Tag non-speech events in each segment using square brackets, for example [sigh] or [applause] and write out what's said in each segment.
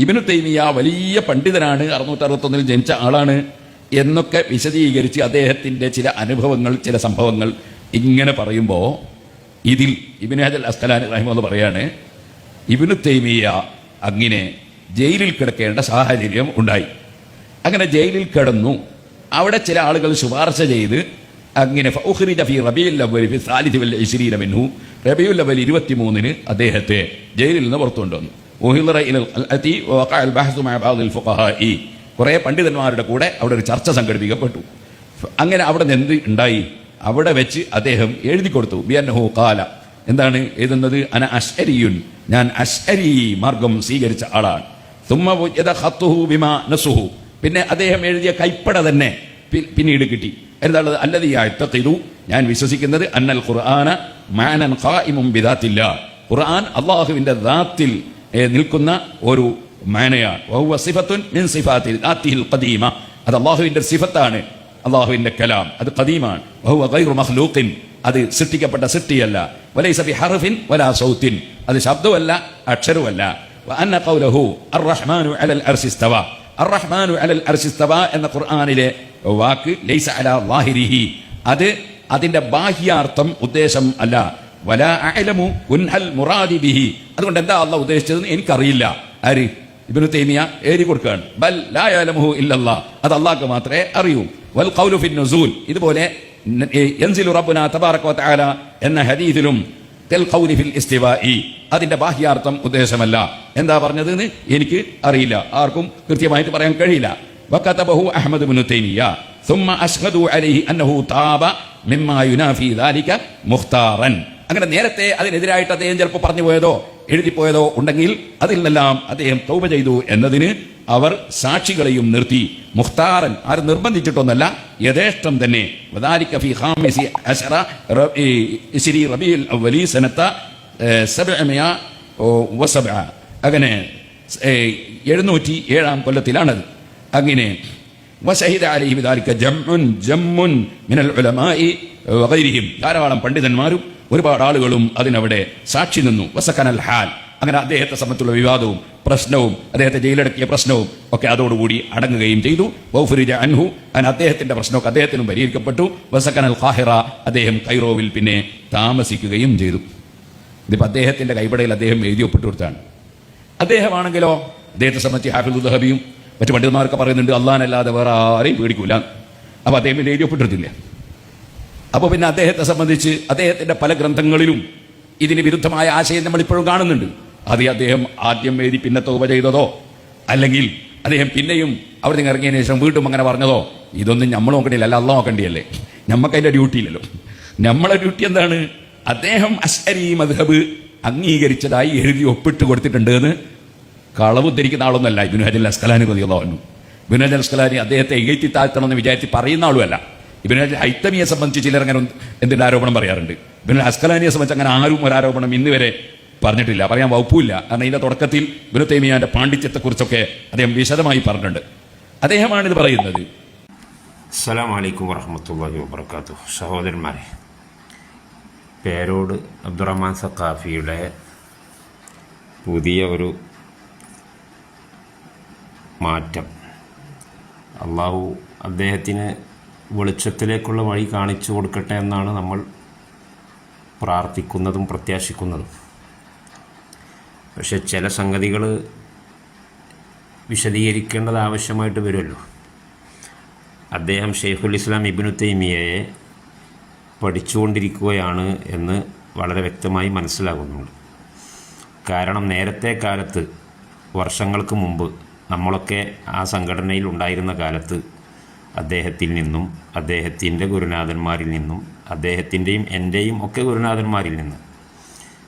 ഇബിനു തൈമിയ വലിയ പണ്ഡിതനാണ് അറുന്നൂറ്റി അറുപത്തൊന്നിൽ ജനിച്ച ആളാണ് എന്നൊക്കെ വിശദീകരിച്ച് അദ്ദേഹത്തിന്റെ ചില അനുഭവങ്ങൾ ചില സംഭവങ്ങൾ ഇങ്ങനെ പറയുമ്പോൾ ഇതിൽ ഇബിൻ ഹജൽ അസ്കലാൻ റഹിമെന്ന് പറയാണ് ഇബിനു തൈമിയ അങ്ങനെ ജയിലിൽ കിടക്കേണ്ട സാഹചര്യം ഉണ്ടായി. അങ്ങനെ ജയിലിൽ കിടന്നു. അവിടെ ചില ആളുകൾ ശുപാർശ ചെയ്ത് അങ്ങനെ അവ്വൽ 23 അദ്ദേഹത്തെ ജയിലിൽ നിന്ന് പുറത്തു കൊണ്ടുവന്നു കുറേ പണ്ഡിതന്മാരുടെ കൂടെ അവിടെ ഒരു ചർച്ച സംഘടിപ്പിക്കപ്പെട്ടു. അങ്ങനെ അവിടെ നിന്ന് എന്ത് ഉണ്ടായി? അവിടെ വെച്ച് അദ്ദേഹം എഴുതി കൊടുത്തു. ബിയന്നഹു ഖാല. എന്താണ് എഴുതുന്നത്? അന അഷ്അരിയുൻ ഞാൻ അഷ്അരി മാർഗം സ്വീകരിച്ച ആളാണ്. നസുഹു. പിന്നെ അദ്ദേഹം എഴുതിയ കൈപ്പട തന്നെ പിന്നീട് കിട്ടി. എന്താണ് അല്ലതിയായിത്തീതു ഞാൻ വിശ്വസിക്കുന്നത് അന്നൽ ഖുർആന മാനൻ ഖായിമും ബിദാത്തില്ല. ഖുർആൻ അള്ളാഹുവിന്റെ ദാത്തിൽ നിൽക്കുന്ന ഒരു മാനയാണ്. സിഫത്തുൻ മിൻ സിഫാത്തിൽ ദാത്തിഹിൽ ഖദീമ. അത് അള്ളാഹുവിന്റെ സിഫത്താണ് അള്ളാഹുവിന്റെ കലാം. അത് ഖദീമാണ്. വഹുവ ഗൈറു മഖ്ലൂഖിൻ. അത് സൃഷ്ടിക്കപ്പെട്ട സൃഷ്ടിയല്ല. വലൈസബി ഹർഫിൻ വലാ സൗത്തിൻ. അത് ശബ്ദമല്ല അക്ഷരവുമല്ല. വഅന്ന ഖൗലഹു അർറഹ്മാനു അലൽ അർശിസ്തവ അർ റഹ്മാനു അലൽ അർശിസ്തവ എന്ന ഖുർആനിലെ വാക്ക് ലൈസ അലാ ലാഹിരിഹി. അത് അതിന്റെ ബാഹ്യാർത്ഥം ഉദ്ദേശം അല്ല. വല അഅലമു കുൻഹൽ മുറാദി ബിഹി അതുകൊണ്ട് എന്താ അള്ളാഹ് ഉദ്ദേശിച്ചതെന്ന് എനിക്കറിയില്ല ആര് ഇബ്നു തൈമിയ എഴുതി കൊടുക്കുകയാണ് ബൽ ലാ യഅലമുഹു ഇല്ലല്ലാ അത് അള്ളാഹ്ക്ക് മാത്രമേ അറിയൂ വൽ ഖൗലു ഫിൻ നുസൂൽ ഇതുപോലെ ന- ഏ, യൻസിലു റബ്ബുന തബാറക വ തആല എന്ന ഹദീസിലും കൽ ഖൗലി ഫിൽ ഇസ്തിവാഇ അതിന്റെ ബാഹ്യാർത്ഥം ഉദ്ദേശമല്ല എന്താ പറഞ്ഞതെന്ന് എനിക്ക് അറിയില്ല ആർക്കും കൃത്യമായിട്ട് പറയാൻ കഴിയില്ല وكتبه أحمد بن تيمية ثم أشهدوا عليه أنه تاب مما ينافي ذلك مختارا അങ്ങനെ നേരത്തെ അതിനെതിരായിട്ട് അദ്ദേഹം ചിലപ്പോൾ പറഞ്ഞു പോയതോ എഴുതിപ്പോയതോ ഉണ്ടെങ്കിൽ അതിൽ നിന്നെല്ലാം അദ്ദേഹം തൗപ ചെയ്തു എന്നതിന് അവർ സാക്ഷികളെയും നിർത്തി. മുഖ്താറൻ ആര് നിർബന്ധിച്ചിട്ടൊന്നല്ല യഥേഷ്ടം തന്നെ. അങ്ങനെ എഴുന്നൂറ്റി ഏഴാം കൊല്ലത്തിലാണത്. അങ്ങനെ ബിദാലിക ജംഉൻ ജമ്മുൻ മിനൽ ഉലമായി ധാരാളം പണ്ഡിതന്മാരും ഒരുപാട് ആളുകളും അതിനവിടെ സാക്ഷി നിന്നു. വസക്കനൽ ഹാൽ. അങ്ങനെ അദ്ദേഹത്തെ സംബന്ധിച്ചുള്ള വിവാദവും പ്രശ്നവും അദ്ദേഹത്തെ ജയിലടക്കിയ പ്രശ്നവും ഒക്കെ അതോടുകൂടി അടങ്ങുകയും ചെയ്തു. ബൗഫുരിജ അൻഹു അങ്ങനെ അദ്ദേഹത്തിന്റെ പ്രശ്നമൊക്കെ അദ്ദേഹത്തിനും പരിഹരിക്കപ്പെട്ടു. വസക്കനൽ ഖാഹിറ അദ്ദേഹം കൈറോവിൽ പിന്നെ താമസിക്കുകയും ചെയ്തു. ഇതിപ്പോൾ അദ്ദേഹത്തിന്റെ കൈപടയിൽ അദ്ദേഹം എഴുതി ഒപ്പിട്ട് കൊടുത്താണ്. അദ്ദേഹമാണെങ്കിലോ? അദ്ദേഹത്തെ സംബന്ധിച്ച് ഹാഫിദ് ദഹബിയും മറ്റു പണ്ഡിതന്മാരൊക്കെ പറയുന്നുണ്ട് അള്ളഹാനല്ലാതെ വേറെ ആരെയും പേടിക്കൂല. അപ്പൊ അദ്ദേഹം എഴുതി ഒപ്പിട്ടിരുന്നില്ല അപ്പൊ പിന്നെ അദ്ദേഹത്തെ സംബന്ധിച്ച് അദ്ദേഹത്തിന്റെ പല ഗ്രന്ഥങ്ങളിലും ഇതിന് വിരുദ്ധമായ ആശയം നമ്മൾ ഇപ്പോഴും കാണുന്നുണ്ട്. അത് അദ്ദേഹം ആദ്യം എഴുതി പിന്നെ തോപ ചെയ്തതോ? അല്ലെങ്കിൽ അദ്ദേഹം പിന്നെയും അവിടെ നിന്ന് ഇറങ്ങിയതിനു ശേഷം വീണ്ടും അങ്ങനെ പറഞ്ഞതോ? ഇതൊന്നും നമ്മൾ നോക്കണ്ടില്ല അല്ല അല്ല നോക്കണ്ടിയല്ലേ? നമുക്ക് ഡ്യൂട്ടി ഇല്ലല്ലോ. നമ്മളെ ഡ്യൂട്ടി എന്താണ്? അദ്ദേഹം അശ്വരി മധബ് അംഗീകരിച്ചതായി എഴുതി ഒപ്പിട്ട് കൊടുത്തിട്ടുണ്ട് എന്ന് കളവ് ഉദ്ധരിക്കുന്ന ആളൊന്നല്ല ഇബിനു ഹജൽ അസ്കലാനി കൊതിയുള്ളവന്നു ഇബിനു ഹജൽ അസ്കലാനി അദ്ദേഹത്തെ എഴുത്തി താഴ്ത്തണമെന്ന് വിചാരിച്ച് പറയുന്ന ആളുമല്ല. ഇബിനു ഹൈത്തമിയെ സംബന്ധിച്ച് ചിലർ അങ്ങനെ എന്തിന്റെ ആരോപണം പറയാറുണ്ട്. ഇബിനു അസ്കലാനിയെ സംബന്ധിച്ച് അങ്ങനെ ആരും ഒരു ആരോപണം ഇന്ന് വരെ പറഞ്ഞിട്ടില്ല. പറയാൻ വകുപ്പില്ല കാരണം ഇതിന്റെ തുടക്കത്തിൽ ഇബിനു തൈമിയാന്റെ പാണ്ഡിത്യത്തെക്കുറിച്ചൊക്കെ അദ്ദേഹം വിശദമായി പറഞ്ഞിട്ടുണ്ട്. അദ്ദേഹമാണ് ഇത് പറയുന്നത്. അസ്സലാം വലൈക്കും വറഹമത്തല്ലാഹി വബർക്കാത്തു സഹോദരന്മാരെ പേരോട് അബ്ദുറഹ്മാൻ സഖാഫിയുടെ പുതിയ ഒരു മാറ്റം. അള്ളാഹു അദ്ദേഹത്തിന് വെളിച്ചത്തിലേക്കുള്ള വഴി കാണിച്ചു കൊടുക്കട്ടെ എന്നാണ് നമ്മൾ പ്രാർത്ഥിക്കുന്നതും പ്രത്യാശിക്കുന്നതും. പക്ഷെ ചില സംഗതികൾ വിശദീകരിക്കേണ്ടത് ആവശ്യമായിട്ട് വരുമല്ലോ. അദ്ദേഹം ഷെയ്ഖുൽ ഇസ്ലാം ഇബിനു തൈമിയയെ പഠിച്ചുകൊണ്ടിരിക്കുകയാണ് എന്ന് വളരെ വ്യക്തമായി മനസ്സിലാകുന്നുണ്ട്. കാരണം നേരത്തെ കാലത്ത് വർഷങ്ങൾക്ക് മുമ്പ് നമ്മളൊക്കെ ആ സംഘടനയിൽ ഉണ്ടായിരുന്ന കാലത്ത് അദ്ദേഹത്തിൽ നിന്നും അദ്ദേഹത്തിന്റെ ഗുരുനാഥന്മാരിൽ നിന്നും അദ്ദേഹത്തിന്റെയും എന്റെയും ഒക്കെ ഗുരുനാഥന്മാരിൽ നിന്ന്.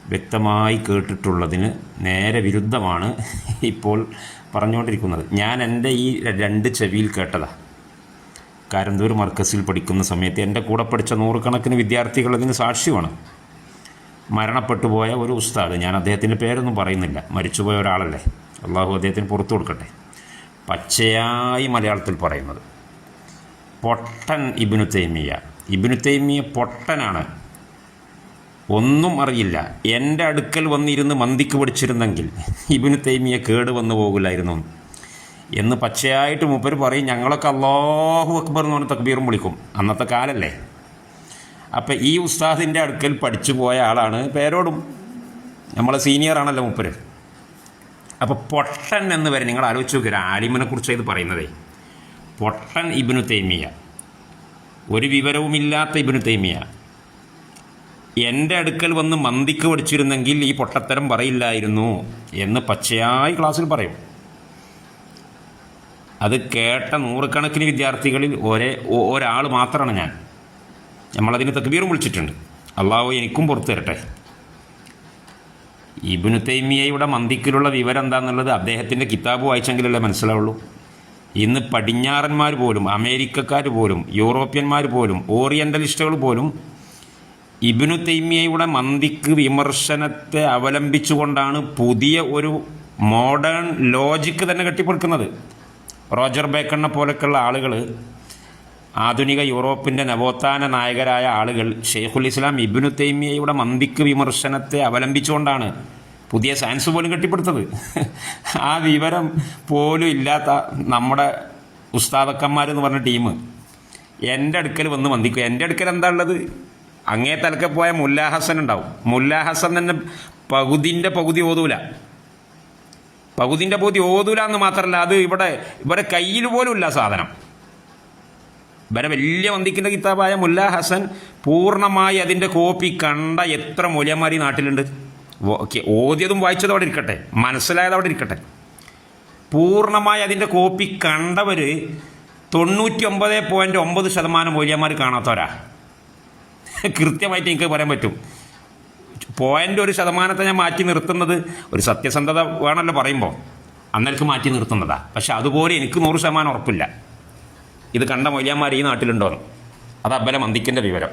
വ്യക്തമായി കേട്ടിട്ടുള്ളതിന് നേരെ വിരുദ്ധമാണ് ഇപ്പോൾ പറഞ്ഞുകൊണ്ടിരിക്കുന്നത്. ഞാൻ എന്റെ ഈ രണ്ട് ചെവിയിൽ കേട്ടതാണ് കാരന്തൂർ മർക്കസിൽ പഠിക്കുന്ന സമയത്ത് എന്റെ കൂടെ പഠിച്ച നൂറുകണക്കിന് വിദ്യാർത്ഥികൾ അതിന് സാക്ഷ്യമാണ്. മരണപ്പെട്ടു പോയ ഒരു ഉസ്താദ്. ഞാൻ അദ്ദേഹത്തിന്റെ പേരൊന്നും പറയുന്നില്ല. മരിച്ചുപോയ ഒരാളല്ലേ. അള്ളാഹു അദ്ദേഹത്തിന് പുറത്തു കൊടുക്കട്ടെ. പച്ചയായി മലയാളത്തിൽ പറയുന്നത്. പൊട്ടൻ ഇബിനു തൈമിയ ഇബിനു തൈമിയ പൊട്ടനാണ്. ഒന്നും അറിയില്ല. എന്റെ അടുക്കൽ വന്നിരുന്ന് മന്തിക്ക് പഠിച്ചിരുന്നെങ്കിൽ ഇബിനു തൈമിയ കേട് വന്നു പോകില്ലായിരുന്നു. എന്ന് പച്ചയായിട്ട് മൂപ്പർ പറയും ഞങ്ങളൊക്കെ അള്ളാഹു അക്ബർ എന്ന് പറഞ്ഞ തക്ബീറും വിളിക്കും. അന്നത്തെ കാലല്ലേ. അപ്പം ഈ ഉസ്താദിന്റെ അടുക്കൽ പഠിച്ചു പോയ ആളാണ് പേരോടും. നമ്മളെ സീനിയറാണല്ലോ മൂപ്പര്. അപ്പോൾ പൊട്ടൻ എന്ന് വരെ നിങ്ങൾ ആലോചിച്ച് നോക്കുക ആലിമിനെ ഇത് പറയുന്നതേ. പൊട്ടൻ ഇബിനു തൈമിയ ഒരു വിവരവുമില്ലാത്ത ഇബിനു തൈമിയ എന്റെ അടുക്കൽ വന്ന് മന്തിക്ക് പഠിച്ചിരുന്നെങ്കിൽ ഈ പൊട്ടത്തരം പറയില്ലായിരുന്നു എന്ന് പച്ചയായി ക്ലാസ്സിൽ പറയും. അത് കേട്ട നൂറുകണക്കിന് വിദ്യാർത്ഥികളിൽ ഒരേ ഒരാൾ മാത്രമാണ് ഞാൻ. നമ്മളതിന് തക്ബീറും വിളിച്ചിട്ടുണ്ട്. അള്ളാഹു എനിക്കും പുറത്തു തരട്ടെ. ഇബിനു തൈമിയയുടെ മന്തിക്കിലുള്ള വിവരം എന്താണെന്നുള്ളത് അദ്ദേഹത്തിന്റെ കിതാബ് വായിച്ചെങ്കിലല്ലേ മനസ്സിലാവുള്ളൂ. ഇന്ന് പടിഞ്ഞാറന്മാർ പോലും അമേരിക്കക്കാർ പോലും യൂറോപ്യന്മാർ പോലും ഓറിയന്റലിസ്റ്റുകൾ പോലും ഇബിനു തൈമിയയുടെ മന്തിക്ക് വിമർശനത്തെ അവലംബിച്ചുകൊണ്ടാണ് പുതിയ ഒരു മോഡേൺ ലോജിക്ക് തന്നെ കെട്ടിപ്പടുക്കുന്നത്. റോജർ ബേക്കണ്ണെ പോലൊക്കെയുള്ള ആളുകൾ ആധുനിക യൂറോപ്പിന്റെ നവോത്ഥാന നായകരായ ആളുകൾ ഷെയ്ഖുൽ ഇസ്ലാം ഇബിനു തൈമിയയുടെ മന്തിക്ക് വിമർശനത്തെ അവലംബിച്ചുകൊണ്ടാണ് പുതിയ സയൻസ് പോലും കെട്ടിപ്പടുത്തത്. ആ വിവരം പോലും ഇല്ലാത്ത നമ്മുടെ ഉസ്താദക്കന്മാരെന്ന് പറഞ്ഞ ടീം എന്റെ അടുക്കൽ വന്ന് വന്ദിക്കും. എന്റെ അടുക്കൽ എന്താ ഉള്ളത്? അങ്ങേ തലക്കെ പോയ മുല്ലാഹസൻ ഉണ്ടാവും. മുല്ലാഹസൻ തന്നെ പകുതിന്റെ പകുതി ഓതൂല. പകുതിന്റെ പകുതി ഓതൂല എന്ന് മാത്രമല്ല അത് ഇവിടെ ഇവരെ കയ്യിൽ പോലും ഇല്ല സാധനം. ഇവരെ വലിയ വന്ദിക്കുന്ന കിതാബായ മുല്ലാ ഹസൻ പൂർണമായി അതിന്റെ കോപ്പി കണ്ട എത്ര മൂല്യന്മാർ നാട്ടിലുണ്ട്? ഓക്കെ, ഓതിയതും വായിച്ചതും അവിടെ ഇരിക്കട്ടെ. മനസ്സിലായത് അവിടെ ഇരിക്കട്ടെ. പൂർണമായി അതിന്റെ കോപ്പി കണ്ടവർ തൊണ്ണൂറ്റി ഒമ്പത് പോയിന്റ് ഒമ്പത് ശതമാനം മൂല്യന്മാർ കാണാത്തവരാ. കൃത്യമായിട്ട് എനിക്ക് പറയാൻ പറ്റും. പോയിന്റ് ഒരു ശതമാനത്തെ ഞാൻ മാറ്റി നിർത്തുന്നത് ഒരു സത്യസന്ധത വേണമല്ലോ പറയുമ്പോൾ അന്നേരക്ക് മാറ്റി നിർത്തുന്നതാ. പക്ഷെ അതുപോലെ എനിക്ക് നൂറ് ശതമാനം ഉറപ്പില്ല. ഇത് കണ്ട മൊയ്യാന്മാർ ഈ നാട്ടിലുണ്ടോ അത് അബല മന്ദിക്കിന്റെ വിവരം.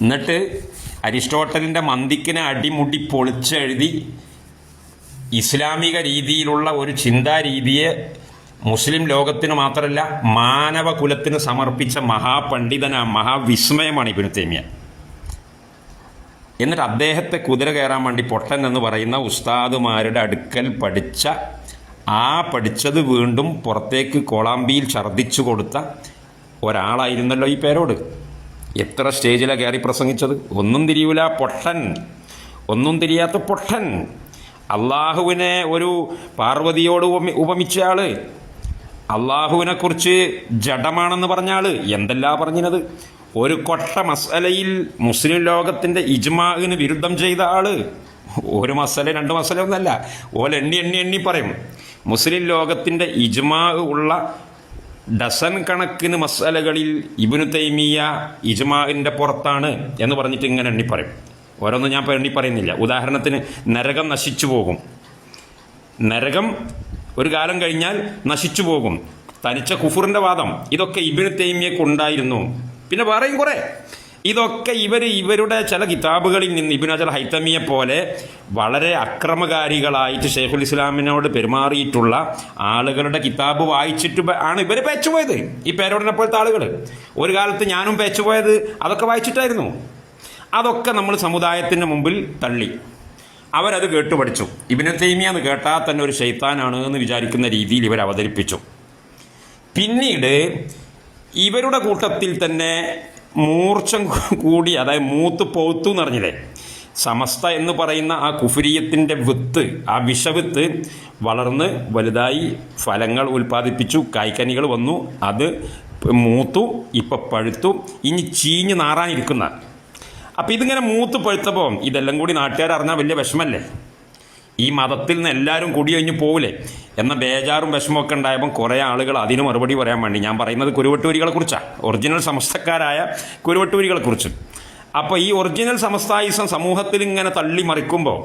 എന്നിട്ട് അരിസ്റ്റോട്ടലിന്റെ മന്തിക്കിനെ അടിമുടി പൊളിച്ചെഴുതി ഇസ്ലാമിക രീതിയിലുള്ള ഒരു ചിന്താരീതിയെ മുസ്ലിം ലോകത്തിന് മാത്രമല്ല മാനവകുലത്തിന് സമർപ്പിച്ച മഹാപണ്ഡിതന മഹാവിസ്മയമാണ് ഇബിനു തേമിയ. എന്നിട്ട് അദ്ദേഹത്തെ കുതിര കയറാൻ വേണ്ടി പൊട്ടൻ എന്ന് പറയുന്ന ഉസ്താദുമാരുടെ അടുക്കൽ പഠിച്ച ആ പഠിച്ചത് വീണ്ടും പുറത്തേക്ക് കോളാമ്പിയിൽ ഛർദ്ദിച്ചു കൊടുത്ത ഒരാളായിരുന്നല്ലോ ഈ പേരോട്. എത്ര സ്റ്റേജിലാണ് കയറി പ്രസംഗിച്ചത്? ഒന്നും തിരിയൂല പൊട്ടൻ. ഒന്നും തിരിയാത്ത പൊട്ടൻ. അള്ളാഹുവിനെ ഒരു പാർവതിയോട് ഉപമി ഉപമിച്ച ആൾ. അള്ളാഹുവിനെക്കുറിച്ച് ജഡമാണെന്ന് പറഞ്ഞ ആൾ. എന്തെല്ലാ പറഞ്ഞത് ഒരു കൊട്ട മസലയിൽ മുസ്ലിം ലോകത്തിന്റെ ഇജ്മാഹിന് വിരുദ്ധം ചെയ്ത ആൾ. ഒരു മസല രണ്ട് മസല ഒന്നല്ല. ഓല എണ്ണി എണ്ണി പറയും. മുസ്ലിം ലോകത്തിന്റെ ഇജ്മാഹ് ഉള്ള ഡസൻ കണക്കിന് മസലകളിൽ ഇബിനു തൈമിയ ഇജ്മാഹിന്റെ പുറത്താണ് എന്ന് പറഞ്ഞിട്ട് ഇങ്ങനെ എണ്ണി പറയും. ഓരോന്നും ഞാൻ എണ്ണി പറയുന്നില്ല. ഉദാഹരണത്തിന് നരകം നശിച്ചു പോകും. നരകം ഒരു കാലം കഴിഞ്ഞാൽ നശിച്ചു പോകും. തനിച്ച കുഫുറിന്റെ വാദം ഇതൊക്കെ ഇബിനു തൈമിയക്ക് ഉണ്ടായിരുന്നു. പിന്നെ വേറെയും കുറെ. ഇതൊക്കെ ഇവർ ഇവരുടെ ചില കിതാബുകളിൽ നിന്ന് ഇബിൻ അജൽ ഹൈത്തമിയെ പോലെ വളരെ അക്രമകാരികളായിട്ട് ഷെയ്ഖുൽ ഇസ്ലാമിനോട് പെരുമാറിയിട്ടുള്ള ആളുകളുടെ കിതാബ് വായിച്ചിട്ട് ആണ് ഇവർ പേച്ചുപോയത്. ഈ പേരോടിനെ പോലത്തെ ആളുകൾ ഒരു കാലത്ത് ഞാനും പേച്ചുപോയത് അതൊക്കെ വായിച്ചിട്ടായിരുന്നു. അതൊക്കെ നമ്മൾ സമുദായത്തിന് മുമ്പിൽ തള്ളി. അവരത് കേട്ടു പഠിച്ചു. ഇബിനെ തൈമിയ എന്ന് കേട്ടാൽ തന്നെ ഒരു ഷെയ്ത്താനാണ് എന്ന് വിചാരിക്കുന്ന രീതിയിൽ ഇവർ അവതരിപ്പിച്ചു. പിന്നീട് ഇവരുടെ കൂട്ടത്തിൽ തന്നെ മൂർച്ചം കൂടി അതായത് മൂത്ത് പൗത്തു എന്ന് പറഞ്ഞില്ലേ സമസ്ത എന്ന് പറയുന്ന ആ കുഫുരീയത്തിന്റെ വിത്ത് ആ വിഷവിത്ത് വളർന്ന് വലുതായി ഫലങ്ങൾ ഉൽപ്പാദിപ്പിച്ചു കായ്ക്കനികൾ വന്നു അത് മൂത്തു ഇപ്പം പഴുത്തു ഇനി ചീഞ്ഞ് നാറാനിരിക്കുന്ന. അപ്പം ഇതിങ്ങനെ മൂത്ത് പഴുത്തപ്പോൾ ഇതെല്ലാം കൂടി നാട്ടുകാർ അറിഞ്ഞാൽ വലിയ വിഷമല്ലേ? ഈ മതത്തിൽ നിന്ന് എല്ലാവരും കുടിയൊഴിഞ്ഞ് പോവില്ലേ? എന്ന ബേജാറും വിഷമമൊക്കെ ഉണ്ടായപ്പം കുറേ ആളുകൾ അതിന് മറുപടി പറയാൻ വേണ്ടി. ഞാൻ പറയുന്നത് കുരുവട്ടൂരികളെ കുറിച്ചാണ് ഒറിജിനൽ സമസ്തക്കാരായ കുരുവട്ടൂരികളെ കുറിച്ച്. അപ്പോൾ ഈ ഒറിജിനൽ സമസ്തായുസം സമൂഹത്തിൽ ഇങ്ങനെ തള്ളി മറിക്കുമ്പോൾ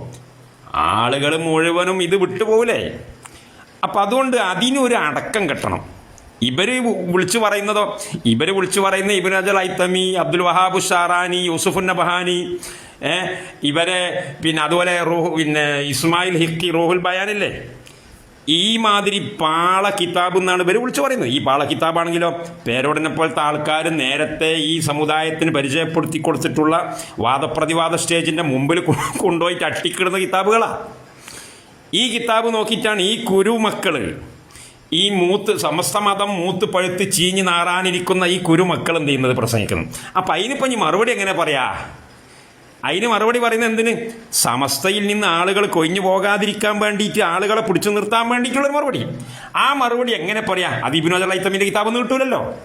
ആളുകൾ മുഴുവനും ഇത് വിട്ടുപോകില്ലേ അപ്പം അതുകൊണ്ട് അതിനൊരു അടക്കം കെട്ടണം. ഇവർ വിളിച്ചു പറയുന്നതോ ഇവർ വിളിച്ചു പറയുന്ന ഇബിൻ അജൽ ഐത്തമി അബ്ദുൽ വഹാബു ഷാറാനി യൂസുഫുൻ നബഹാനി ഇവരെ പിന്നെ അതുപോലെ റൂഹ് പിന്നെ ഇസ്മായിൽ ഹിക്കി റൂഹുൽ ബയാനില്ലേ? ഈ മാതിരി പാള കിതാബ് എന്നാണ് ഇവർ വിളിച്ചു പറയുന്നത്. ഈ പാള കിതാബാണെങ്കിലോ പേരോടിനെ പോലത്തെ ആൾക്കാർ നേരത്തെ ഈ സമുദായത്തിന് പരിചയപ്പെടുത്തി കൊടുത്തിട്ടുള്ള വാദപ്രതിവാദ സ്റ്റേജിന്റെ മുമ്പിൽ കൊണ്ടുപോയിട്ട് അട്ടിക്കിടുന്ന കിതാബുകളാണ് ഈ കിതാബ് നോക്കിയിട്ടാണ് ഈ കുരുമക്കൾ ഈ മൂത്ത് സമസ്ത മതം മൂത്ത് പഴുത്ത് ചീഞ്ഞ് നാറാനിരിക്കുന്ന ഈ കുരുമക്കൾ എന്ത് ചെയ്യുന്നത്? പ്രസംഗിക്കുന്നു. അപ്പം അതിനിപ്പം ഇനി മറുപടി എങ്ങനെ പറയാ? അതിന് മറുപടി പറയുന്നത് എന്തിന്? സമസ്തയിൽ നിന്ന് ആളുകൾ കൊഴിഞ്ഞു പോകാതിരിക്കാൻ വേണ്ടിയിട്ട് ആളുകളെ പിടിച്ചു നിർത്താൻ വേണ്ടിയിട്ടുള്ളൊരു മറുപടി. ആ മറുപടി എങ്ങനെ പറയാ? അത് ഇബിനോദ് ലൈത്തമിന്റെ കിതാബൊന്നും കിട്ടൂലല്ലോ.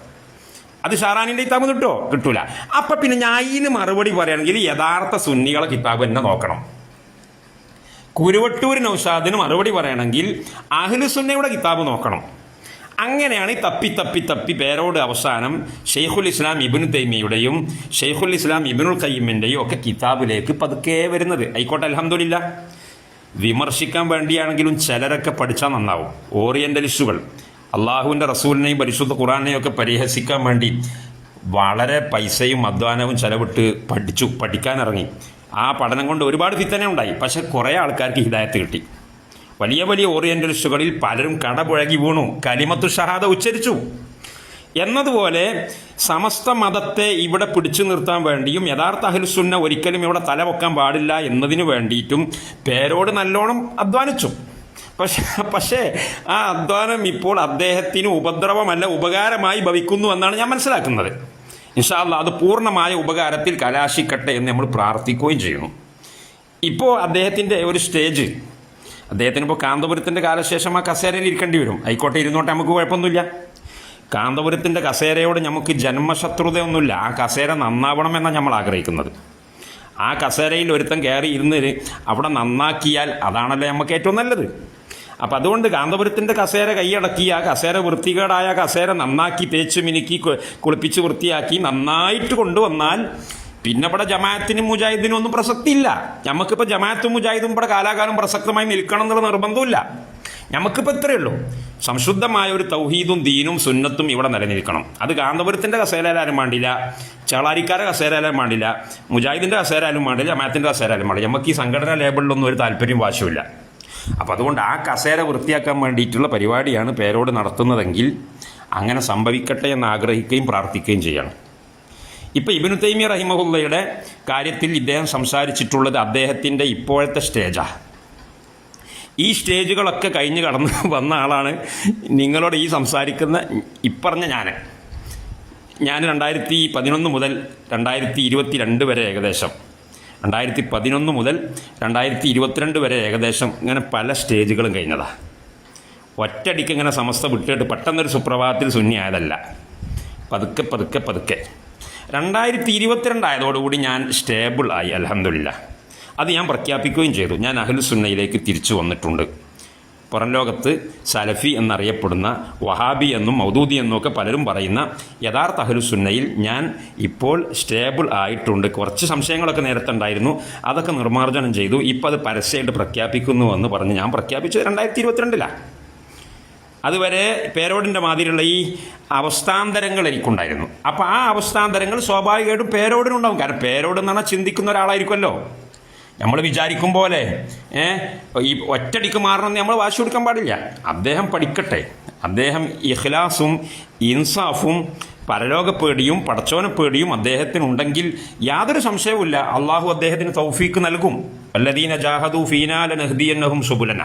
അത് ഷാറാനിന്റെ കിതാബ് കിട്ടുമോ കിട്ടൂല. അപ്പം പിന്നെ ഞാൻ ഇതിന് മറുപടി പറയുകയാണെങ്കിൽ യഥാർത്ഥ സുന്നികളെ കിതാബ് തന്നെ നോക്കണം. കുരുവട്ടൂർ നൗഷാദിന് മറുപടി പറയണമെങ്കിൽ അഹ്ലുസുന്നയുടെ കിതാബ് നോക്കണം. അങ്ങനെയാണ് ഈ തപ്പി തപ്പി തപ്പി പേരോട് അവസാനം ഷെയ്ഖുൽ ഇസ്ലാം ഇബിനു തൈമിയുടെയും ഷെയ്ഖുൽ ഇസ്ലാം ഇബിനുൽ കയ്യമ്മിന്റെയും ഒക്കെ കിതാബിലേക്ക് പതുക്കെ വരുന്നത്. ആയിക്കോട്ടെ അലഹമില്ല വിമർശിക്കാൻ വേണ്ടിയാണെങ്കിലും ചിലരൊക്കെ പഠിച്ചാൽ നന്നാവും. ഓറിയന്റലിസ്റ്റുകൾ അള്ളാഹുവിന്റെ റസൂലിനെയും പരിശുദ്ധ ഖുറാനെയും ഒക്കെ പരിഹസിക്കാൻ വേണ്ടി വളരെ പൈസയും അധ്വാനവും ചെലവിട്ട് പഠിച്ചു പഠിക്കാനിറങ്ങി. ആ പഠനം കൊണ്ട് ഒരുപാട് ഫിത്തന ഉണ്ടായി. പക്ഷെ കുറേ ആൾക്കാർക്ക് ഹിദായത്ത് കിട്ടി. വലിയ വലിയ ഓറിയന്റലിസ്റ്റുകളിൽ പലരും കടപുഴകി വീണു. കലിമത്തു ഷഹാദ ഉച്ചരിച്ചു. എന്നതുപോലെ സമസ്ത മതത്തെ ഇവിടെ പിടിച്ചു നിർത്താൻ വേണ്ടിയും യഥാർത്ഥ അഹ്ലുസുന്ന ഒരിക്കലും ഇവിടെ തലപൊക്കാൻ പാടില്ല എന്നതിനു വേണ്ടിയിട്ടും പേരോട് നല്ലോണം അധ്വാനിച്ചു. പക്ഷേ പക്ഷേ ആ അധ്വാനം ഇപ്പോൾ അദ്ദേഹത്തിന് ഉപദ്രവമല്ല ഉപകാരമായി ഭവിക്കുന്നു എന്നാണ് ഞാൻ മനസ്സിലാക്കുന്നത്. ഇൻഷാല്ല അത് പൂർണമായ ഉപകാരത്തിൽ കലാശിക്കട്ടെ എന്ന് നമ്മൾ പ്രാർത്ഥിക്കുകയും ചെയ്യുന്നു. ഇപ്പോൾ അദ്ദേഹത്തിന്റെ ഒരു സ്റ്റേജ്. അദ്ദേഹത്തിന് ഇപ്പോൾ കാന്തപുരത്തിന്റെ കാലശേഷം ആ കസേരയിൽ ഇരിക്കേണ്ടി വരും. ആയിക്കോട്ടെ ഇരുന്നോട്ടെ നമുക്ക് കുഴപ്പമൊന്നുമില്ല. കാന്തപുരത്തിന്റെ കസേരയോട് നമുക്ക് ജന്മശത്രുതയൊന്നുമില്ല. ആ കസേര നന്നാവണമെന്നാണ് നമ്മൾ ആഗ്രഹിക്കുന്നത്. ആ കസേരയിൽ ഒരുത്തൻ കയറി ഇരുന്നിട്ട് അവിടെ നന്നാക്കിയാൽ അതാണല്ലോ നമുക്ക് ഏറ്റവും നല്ലത്. അപ്പം അതുകൊണ്ട് കാന്തപുരത്തിന്റെ കസേര കൈയടക്കി ആ കസേര വൃത്തികേടായ കസേര നന്നാക്കി തേച്ച് മിനുക്കി കുളിപ്പിച്ച് വൃത്തിയാക്കി നന്നായിട്ട് കൊണ്ടുവന്നാൽ പിന്നെ ഇവിടെ ജമാഅത്തിനും മുജാഹിദിനും ഒന്നും പ്രസക്തിയില്ല. നമുക്കിപ്പോൾ ജമാഅത്തും മുജാഹിദും ഇവിടെ കാലാകാലം പ്രസക്തമായി നിൽക്കണം എന്നുള്ള നിർബന്ധമില്ല നമുക്കിപ്പോൾ ഇത്രയേ ഉള്ളൂ. സംശുദ്ധമായ ഒരു തൗഹീദും ദീനും സുന്നത്തും ഇവിടെ നിലനിൽക്കണം. അത് കാന്തപുരത്തിന്റെ കസേരയിലാരും വേണ്ടില്ല ചളാരിക്കാരുടെ കസേരയിലും വേണ്ടില്ല മുജാഹിദിന്റെ കസേരയിലും വേണ്ടില്ല ജമാഅത്തിന്റെ കസേരയിലും വേണ്ടില്ല. നമുക്ക് ഈ സംഘടനാ ലേബിളിലൊന്നും ഒരു താല്പര്യം വാശിയില്ല അപ്പം അതുകൊണ്ട് ആ കസേര വൃത്തിയാക്കാൻ വേണ്ടിയിട്ടുള്ള പരിപാടിയാണ് പേരോട് നടത്തുന്നതെങ്കിൽ അങ്ങനെ സംഭവിക്കട്ടെ എന്ന് ആഗ്രഹിക്കുകയും പ്രാർത്ഥിക്കുകയും ചെയ്യണം. ഇപ്പോൾ ഇബിനു തൈമിയ റഹിമഹുല്ലയുടെ കാര്യത്തിൽ ഇദ്ദേഹം സംസാരിച്ചിട്ടുള്ളത് അദ്ദേഹത്തിന്റെ ഇപ്പോഴത്തെ സ്റ്റേജാണ് ഈ സ്റ്റേജുകളൊക്കെ കഴിഞ്ഞ് കടന്ന് [laughs] വന്ന ആളാണ് നിങ്ങളോട് ഈ സംസാരിക്കുന്ന ഇപ്പറഞ്ഞ ഞാൻ ഞാൻ രണ്ടായിരത്തി പതിനൊന്ന് മുതൽ രണ്ടായിരത്തി ഇരുപത്തി രണ്ട് വരെ ഏകദേശം. രണ്ടായിരത്തി പതിനൊന്ന് മുതൽ രണ്ടായിരത്തി ഇരുപത്തിരണ്ട് വരെ ഏകദേശം ഇങ്ങനെ പല സ്റ്റേജുകളും കഴിഞ്ഞതാണ് ഒറ്റടിക്ക് ഇങ്ങനെ സമസ്ത വിട്ടിട്ട് പെട്ടെന്നൊരു സുപ്രഭാതത്തിൽ ശൂന്യമായതല്ല പതുക്കെ പതുക്കെ പതുക്കെ. രണ്ടായിരത്തി ഇരുപത്തിരണ്ടായതോടുകൂടി ഞാൻ സ്റ്റേബിൾ ആയി അലഹമില്ല അത് ഞാൻ പ്രഖ്യാപിക്കുകയും ചെയ്തു. ഞാൻ അഹ്ലു സുന്നയിലേക്ക് തിരിച്ചു വന്നിട്ടുണ്ട്. പുറം ലോകത്ത് സലഫി എന്നറിയപ്പെടുന്ന വഹാബി എന്നും മൗദൂദി എന്നും ഒക്കെ പലരും പറയുന്ന യഥാർത്ഥ അഹ്ലു സുന്നയിൽ ഞാൻ ഇപ്പോൾ സ്റ്റേബിൾ ആയിട്ടുണ്ട്. കുറച്ച് സംശയങ്ങളൊക്കെ നേരത്തെ ഉണ്ടായിരുന്നു. അതൊക്കെ നിർമ്മാർജനം ചെയ്തു. ഇപ്പോൾ അത് പരസ്യമായിട്ട് പ്രഖ്യാപിക്കുന്നു എന്ന് പറഞ്ഞ് ഞാൻ പ്രഖ്യാപിച്ചത് രണ്ടായിരത്തി ഇരുപത്തിരണ്ടിലാണ് അതുവരെ പേരോടിന്റെ മാതിരിയുള്ള ഈ അവസ്ഥാന്തരങ്ങൾ എനിക്കുണ്ടായിരുന്നു അപ്പോൾ ആ അവസ്ഥാന്തരങ്ങൾ സ്വാഭാവികമായിട്ടും പേരോടിനുണ്ടാവും. കാരണം പേരോടെന്നാണ് ചിന്തിക്കുന്ന ഒരാളായിരിക്കുമല്ലോ. നമ്മൾ വിചാരിക്കും പോലെ ഈ ഒറ്റടിക്ക് മാറണമെന്ന് നമ്മൾ വാശി കൊടുക്കാൻ പാടില്ല. അദ്ദേഹം പഠിക്കട്ടെ. അദ്ദേഹം ഇഖ്ലാസും ഇൻസാഫും പരലോകപ്പേടിയും പടച്ചോനപ്പേടിയും അദ്ദേഹത്തിനുണ്ടെങ്കിൽ യാതൊരു സംശയവുമില്ല. അള്ളാഹു അദ്ദേഹത്തിന് തൗഫീക്ക് നൽകും. വല്ലദീന ജാഹദു ഫീനാല നഹ്ദിയന്നഹും സുബുലന.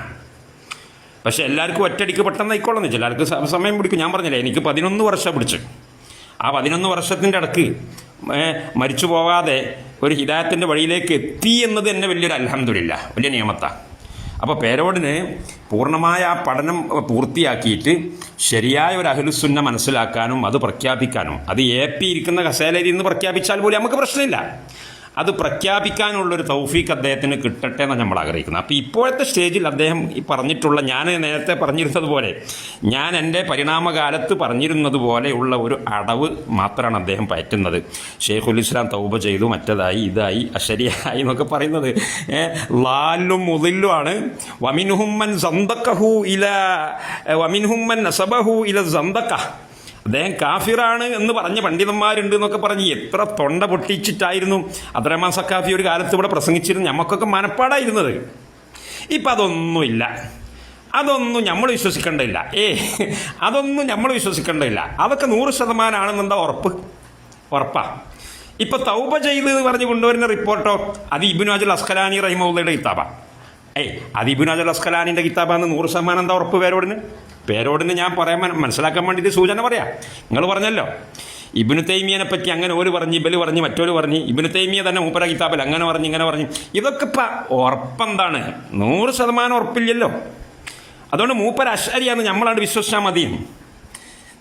പക്ഷെ എല്ലാവർക്കും ഒറ്റടിക്ക് പെട്ടെന്ന് ആയിക്കോളന്ന് ചിലർക്ക് സമയം പിടിക്കും. ഞാൻ പറഞ്ഞില്ലേ എനിക്ക് പതിനൊന്ന് വർഷം പിടിച്ചു ആ പതിനൊന്ന് വർഷത്തിന്റെ ഇടയ്ക്ക് മരിച്ചു പോകാതെ ഒരു ഹിദായത്തിന്റെ വഴിയിലേക്ക് എത്തി എന്നത് തന്നെ വലിയൊരു അലഹമില്ല വലിയ നിയമത്താണ് അപ്പോൾ പേരോടിന് പൂർണമായ ആ പഠനം പൂർത്തിയാക്കിയിട്ട് ശരിയായ ഒരു അഹലുസുന്ന മനസ്സിലാക്കാനും അത് പ്രഖ്യാപിക്കാനും അത് എ പി ഇരിക്കുന്ന കസേലയിൽ നിന്ന് പ്രഖ്യാപിച്ചാൽ പോലും നമുക്ക് പ്രശ്നമില്ല. അത് പ്രഖ്യാപിക്കാനുള്ളൊരു തൗഫീഖ് അദ്ദേഹത്തിന് കിട്ടട്ടെ എന്നാണ് നമ്മൾ ആഗ്രഹിക്കുന്നത്. അപ്പോൾ ഇപ്പോഴത്തെ സ്റ്റേജിൽ അദ്ദേഹം ഈ പറഞ്ഞിട്ടുള്ള ഞാൻ നേരത്തെ പറഞ്ഞിരുന്നത് പോലെ ഞാൻ എന്റെ പരിണാമകാലത്ത് പറഞ്ഞിരുന്നത് പോലെയുള്ള ഒരു അടവ് മാത്രമാണ് അദ്ദേഹം പറ്റുന്നത് ഷെയ്ഖുൽ ഇസ്ലാം തൗബ ചെയ്തു മറ്റതായി ഇതായി അശരിയായി എന്നൊക്കെ പറയുന്നത്. ലാലും മുതില്ലുമാണ് വമിൻഹുമ്മൻ സന്തക്കഹു ഇല വമിൻഹുമ്മൻ നസബഹു ഇല സന്തക്ക അദ്ദേഹം കാഫിറാണ് എന്ന് പറഞ്ഞ പണ്ഡിതന്മാരുണ്ട് എന്നൊക്കെ പറഞ്ഞ് എത്ര തൊണ്ട പൊട്ടിച്ചിട്ടായിരുന്നു അബ്ദുറഹ്മാൻ സക്കാഫി ഒരു കാലത്ത് ഇവിടെ പ്രസംഗിച്ചിരുന്നു നമുക്കൊക്കെ മനപ്പാടായിരുന്നത്. ഇപ്പം അതൊന്നുമില്ല. അതൊന്നും നമ്മൾ വിശ്വസിക്കേണ്ടതില്ല. ഏ അതൊന്നും നമ്മൾ വിശ്വസിക്കേണ്ടതില്ല. അതൊക്കെ നൂറ് ശതമാനമാണെന്നെന്താ ഉറപ്പ്? ഉറപ്പാ. ഇപ്പം തൗബ ചെയ്ത് എന്ന് പറഞ്ഞ് കൊണ്ടുവരുന്ന റിപ്പോർട്ടോ അത് ഇബിനു അജുൽ അസ്കലാനി റഹിമുള്ളയുടെ കിതാബാ. ഏയ് അത് ഇബിനു അസ്കലാനിന്റെ കിതാബാന്ന് നൂറ് ശതമാനം എന്താ ഉറപ്പ് പേരോടിന്? പേരോടിന് ഞാൻ പറയാൻ മനസ്സിലാക്കാൻ വേണ്ടിയിട്ട് സൂചന പറയാം. നിങ്ങൾ പറഞ്ഞല്ലോ. ഇബിനു തൈമിയനെ പറ്റി അങ്ങനെ ഒരു പറഞ്ഞ് ഇബൽ പറഞ്ഞ് മറ്റോര് പറഞ്ഞ് ഇബിനു തൈമിയ തന്നെ മൂപ്പര കിതാബിൽ അങ്ങനെ പറഞ്ഞ് ഇങ്ങനെ പറഞ്ഞ്. ഇതൊക്കെ ഇപ്പം ഉറപ്പെന്താണ്? നൂറ് ശതമാനം ഉറപ്പില്ലല്ലോ. അതുകൊണ്ട് മൂപ്പര അശ്വരിയാന്ന് നമ്മളാണ് വിശ്വസിച്ചാൽ മതി.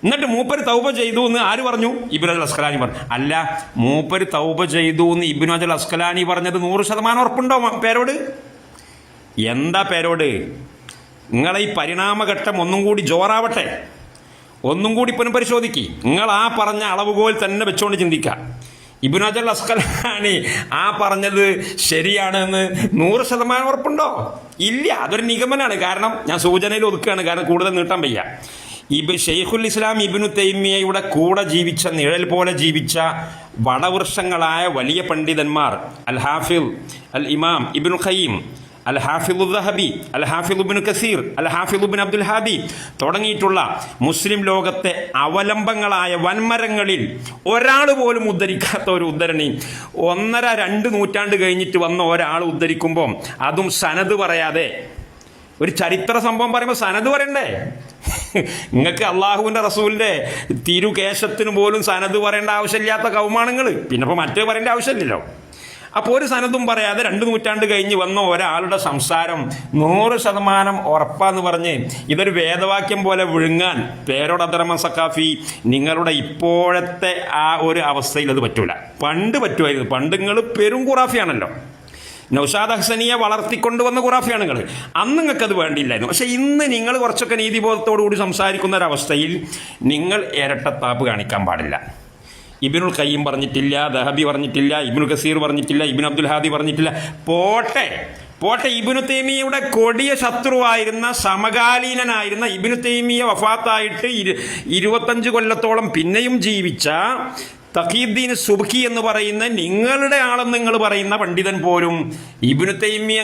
എന്നിട്ട് മൂപ്പര് തൗബ ചെയ്തു എന്ന് ആര് പറഞ്ഞു? ഇബിനു അജൽ അസ്കലാനി പറഞ്ഞു. അല്ല മൂപ്പര് തൗബ ചെയ്തു എന്ന് ഇബിനു അജൽ അസ്കലാനി പറഞ്ഞത് നൂറ് ശതമാനം ഉറപ്പുണ്ടോ പേരോട്? എന്താ പേരോട്? നിങ്ങളെ ഈ പരിണാമഘട്ടം ഒന്നും കൂടി ജോറാവട്ടെ. ഒന്നും കൂടി പുനഃപരിശോധിക്കി നിങ്ങൾ ആ പറഞ്ഞ അളവുകോൽ തന്നെ വെച്ചുകൊണ്ട് ചിന്തിക്കുക ഇബുനജൽ അസ്കലാണി ആ പറഞ്ഞത് ശരിയാണെന്ന് നൂറ് ശതമാനം ഉറപ്പുണ്ടോ? ഇല്ല അതൊരു നിഗമനാണ്. കാരണം ഞാൻ സൂചനയിൽ ഒതുക്കുകയാണ്. കാരണം കൂടുതൽ നീട്ടാൻ വയ്യ. ഇബ് ഷെയ്ഖുൽ ഇസ്ലാം ഇബിനു തൈമിയയുടെ കൂടെ ജീവിച്ച നിഴൽ പോലെ ജീവിച്ച വടവൃക്ഷങ്ങളായ വലിയ പണ്ഡിതന്മാർ അൽ ഹാഫിൽ അൽ ഇമാം ഇബിനു ഖയ്യിം അൽ ഹാഫിദ് ദഹബി അൽ ഹാഫിദ് ബിൻ കസീർ അൽ ഹാഫിദ് ബിൻ അബ്ദുൽ ഹാബി തുടങ്ങിയിട്ടുള്ള മുസ്ലിം ലോകത്തെ അവലംബങ്ങളായ വൻമരങ്ങളിൽ ഒരാൾ പോലും ഉദ്ധരിക്കാത്ത ഒരു ഉദ്ധരണി. ഒന്നര രണ്ട് നൂറ്റാണ്ട് കഴിഞ്ഞിട്ട് വന്ന ഒരാൾ ഉദ്ധരിക്കുമ്പം അതും സനത് പറയാതെ. ഒരു ചരിത്ര സംഭവം പറയുമ്പോൾ സനത് പറയണ്ടേ? നിങ്ങൾക്ക് അള്ളാഹുവിന്റെ റസൂലിന്റെ തിരുകേശത്തിന് പോലും സനത് പറയേണ്ട ആവശ്യമില്ലാത്ത കൗമാണങ്ങൾ പിന്നെ ഇപ്പോൾ മറ്റേ പറയേണ്ട ആവശ്യമില്ലല്ലോ. അപ്പോൾ ഒരു സനതും പറയാതെ രണ്ട് നൂറ്റാണ്ട് കഴിഞ്ഞ് വന്ന ഒരാളുടെ സംസാരം നൂറ് ശതമാനം ഉറപ്പാന്ന് പറഞ്ഞ് ഇതൊരു വേദവാക്യം പോലെ വിഴുങ്ങാൻ പേരോട് സഖാഫി സക്കാഫി നിങ്ങളുടെ ഇപ്പോഴത്തെ ആ ഒരു അവസ്ഥയിൽ അത് പറ്റൂല. പണ്ട് പറ്റുമായിരുന്നു. പണ്ട് നിങ്ങൾ പെരും ഖുറാഫിയാണല്ലോ. നൗഷാദ് ഹസനിയെ വളർത്തിക്കൊണ്ടുവന്ന ഖുറാഫിയാണ് നിങ്ങൾ അന്ന് നിങ്ങൾക്കത് വേണ്ടിയില്ലായിരുന്നു. പക്ഷേ ഇന്ന് നിങ്ങൾ കുറച്ചൊക്കെ നീതിബോധത്തോടു കൂടി സംസാരിക്കുന്ന ഒരവസ്ഥയിൽ നിങ്ങൾ ഇരട്ടത്താപ്പ് കാണിക്കാൻ പാടില്ല. ഇബിനുൽ ഖയ്യം പറഞ്ഞിട്ടില്ല ദഹബി പറഞ്ഞിട്ടില്ല ഇബിനു കസീർ പറഞ്ഞിട്ടില്ല ഇബിൻ അബ്ദുൽ ഹാദി പറഞ്ഞിട്ടില്ല. പോട്ടെ പോട്ടെ ഇബിനു തൈമിയയുടെ കൊടിയ ശത്രുവായിരുന്ന സമകാലീനനായിരുന്ന ഇബിനു തൈമിയ വഫാത്തായിട്ട് ഇരു ഇരുപത്തഞ്ച് കൊല്ലത്തോളം പിന്നെയും ജീവിച്ച തഖീദ്ദീൻ സുബ്ഖി എന്ന് പറയുന്ന നിങ്ങളുടെ ആളെന്ന് നിങ്ങൾ പറയുന്ന പണ്ഡിതൻ പോലും ഇബിനു തൈമിയ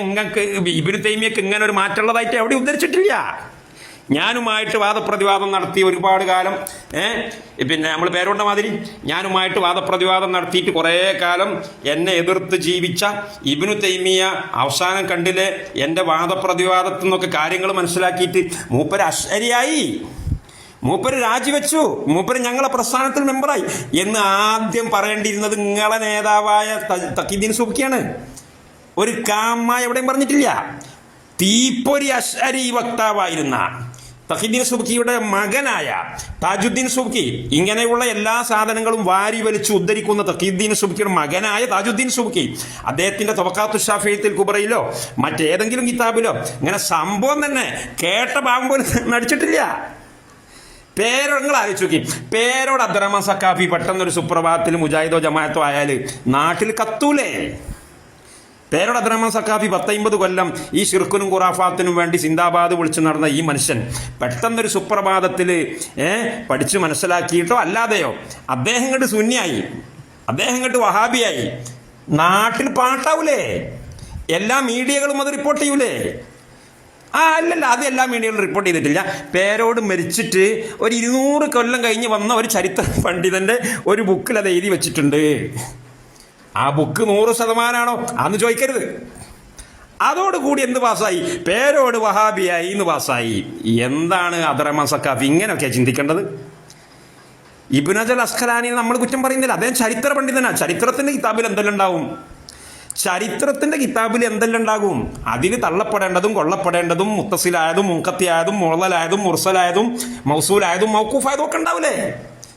ഇബിനു തൈമിയക്ക് ഇങ്ങനെ ഒരു മാറ്റമുള്ളതായിട്ട് എവിടെ ഉദ്ധരിച്ചിട്ടില്ല. ഞാനുമായിട്ട് വാദപ്രതിവാദം നടത്തി ഒരുപാട് കാലം പിന്നെ നമ്മൾ പേരുണ്ട മാതിരി ഞാനുമായിട്ട് വാദപ്രതിവാദം നടത്തിയിട്ട് കുറേ കാലം എന്നെ എതിർത്ത് ജീവിച്ച ഇബിനു തൈമിയ അവസാനം കണ്ടില്ലേ എന്റെ വാദപ്രതിവാദത്തിൽ നിന്നൊക്കെ കാര്യങ്ങൾ മനസ്സിലാക്കിയിട്ട് മൂപ്പര് അശ്വരിയായി മൂപ്പര് രാജിവെച്ചു. മൂപ്പര് ഞങ്ങളെ പ്രസ്ഥാനത്തിൽ മെമ്പറായി. എന്ന് ആദ്യം പറയേണ്ടിയിരുന്നത് നിങ്ങളെ നേതാവായ തക്കീദ്ദീൻ സുബ്ക്കിയാണ് ഒരു കാമ്മ എവിടെയും പറഞ്ഞിട്ടില്ല. തീപ്പൊരി അശ്വരി വക്താവായിരുന്ന തഹീദ്ദീൻ സുബ്കിയുടെ മകനായ താജുദ്ദീൻ സുബ്കി ഇങ്ങനെയുള്ള എല്ലാ സാധനങ്ങളും വാരി വലിച്ച് ഉദ്ധരിക്കുന്ന തഹീദ്ദീൻ സുബ്കിയുടെ മകനായ താജുദ്ദീൻ സുബ്കി അദ്ദേഹത്തിന്റെ തൊബക്കാത്തു ഷാഫിയത്തിൽ കുബറയിലോ മറ്റേതെങ്കിലും കിതാബിലോ ഇങ്ങനെ സംഭവം തന്നെ കേട്ട ഭാഗം പോലും നടിച്ചിട്ടില്ല. പേരോട് നിങ്ങൾ നോക്കി. പേരോട് അബ്ദുറഹ്മാൻ സക്കാഫി പെട്ടെന്നൊരു സുപ്രഭാതത്തിൽ മുജാഹിദോ ജമാഅത്തോ ആയാൽ നാട്ടിൽ കത്തൂലേ? പേരോട് അബ്ദുറഹ്മാൻ സക്കാഫി പത്തൈമ്പത് കൊല്ലം ഈ ഷിർക്കുനും ഖുറാഫാത്തിനും വേണ്ടി സിന്ദാബാദ് വിളിച്ചു നടന്ന ഈ മനുഷ്യൻ പെട്ടെന്നൊരു സുപ്രഭാതത്തിൽ പഠിച്ചു മനസ്സിലാക്കിയിട്ടോ അല്ലാതെയോ? അദ്ദേഹം കണ്ട് ശൂന്യായി അദ്ദേഹം കണ്ട് വഹാബിയായി. നാട്ടിൽ പാട്ടാവൂലേ? എല്ലാ മീഡിയകളും അത് റിപ്പോർട്ട് ചെയ്യൂലേ? ആ അല്ലല്ല അത് എല്ലാ മീഡിയകളും റിപ്പോർട്ട് ചെയ്തിട്ടില്ല. പേരോട് മരിച്ചിട്ട് ഒരു ഇരുന്നൂറ് കൊല്ലം കഴിഞ്ഞ് വന്ന ഒരു ചരിത്ര പണ്ഡിതന്റെ ഒരു ബുക്കിൽ അത് എഴുതി വെച്ചിട്ടുണ്ട്. ആ ബുക്ക് നൂറ് ശതമാനമാണോ അന്ന് ചോദിക്കരുത്. അതോടുകൂടി എന്ത് പാസ്സായി? പേരോട് വഹാബിയായി എന്ന് പാസ്സായി. എന്താണ് അദറമ സക്കാഫ് ഇങ്ങനെയൊക്കെ ചിന്തിക്കേണ്ടത്? ഇബുനജൽ അസ്ഖലാനി നമ്മൾ കുറ്റം പറയുന്നില്ല. അദ്ദേഹം ചരിത്ര പണ്ഡിതനാണ് ചരിത്രത്തിന്റെ കിതാബിൽ എന്തെല്ലാം ഉണ്ടാവും ചരിത്രത്തിന്റെ കിതാബിൽ എന്തെല്ലാം ഉണ്ടാകും അതിൽ തള്ളപ്പെടേണ്ടതും കൊള്ളപ്പെടേണ്ടതും മുത്തസിലായതും മുക്കത്തിയായതും മുളലായതും മുർസലായതും മൗസൂലായതും മൗക്കൂഫായതും ഒക്കെ ഉണ്ടാവില്ലേ?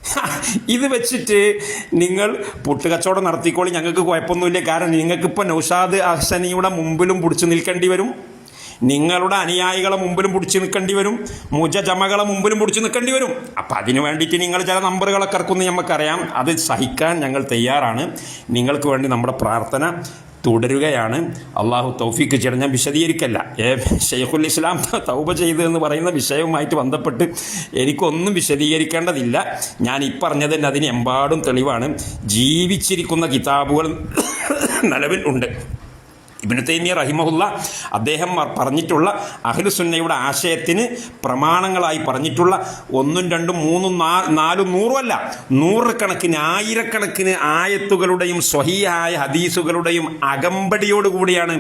[laughs] ഇത് വെച്ചിട്ട് നിങ്ങൾ പുട്ടുകച്ചവടം നടത്തിക്കോളി ഞങ്ങൾക്ക് കുഴപ്പമൊന്നുമില്ല. കാരണം നിങ്ങൾക്ക് ഇപ്പോൾ നൗഷാദ് അഹ്സനിയുടെ മുമ്പിലും പിടിച്ചു നിൽക്കേണ്ടി വരും. നിങ്ങളുടെ അനുയായികളെ മുമ്പിലും പിടിച്ചു നിൽക്കേണ്ടി വരും. മുജ ജമകളെ മുമ്പിലും പിടിച്ചു നിൽക്കേണ്ടി വരും. അപ്പം അതിന് വേണ്ടിയിട്ട് നിങ്ങൾ ചില നമ്പറുകളൊക്കെ ഇറക്കുമെന്ന് നമുക്കറിയാം അത് സഹിക്കാൻ ഞങ്ങൾ തയ്യാറാണ്. നിങ്ങൾക്ക് വേണ്ടി നമ്മുടെ പ്രാർത്ഥന തുടരുകയാണ്. അള്ളാഹു തൗഫീഖ് ചെയ്യണം. ഞാൻ വിശദീകരിക്കല്ല. ഏ ഷെയ്ഖുൽ ഇസ്ലാം തൗബ ചെയ്ത് എന്ന് പറയുന്ന വിഷയവുമായിട്ട് ബന്ധപ്പെട്ട് എനിക്കൊന്നും വിശദീകരിക്കേണ്ടതില്ല. ഞാൻ ഈ പറഞ്ഞതിന് അതിന് എമ്പാടും തെളിവാണ്. ജീവിച്ചിരിക്കുന്ന കിതാബുകൾ നിലവിൽ ഉണ്ട്. ഇബിന് തൈമിയ റഹിമഹുല്ല അദ്ദേഹം പറഞ്ഞിട്ടുള്ള അഹ്ലുസുന്നയുടെ ആശയത്തിന് പ്രമാണങ്ങളായി പറഞ്ഞിട്ടുള്ള ഒന്നും രണ്ടും മൂന്നും നാലും നൂറും അല്ല നൂറുകണക്കിന് ആയിരക്കണക്കിന് ആയത്തുകളുടെയും സ്വഹീയായ ഹദീസുകളുടെയും അകമ്പടിയോടുകൂടിയാണ്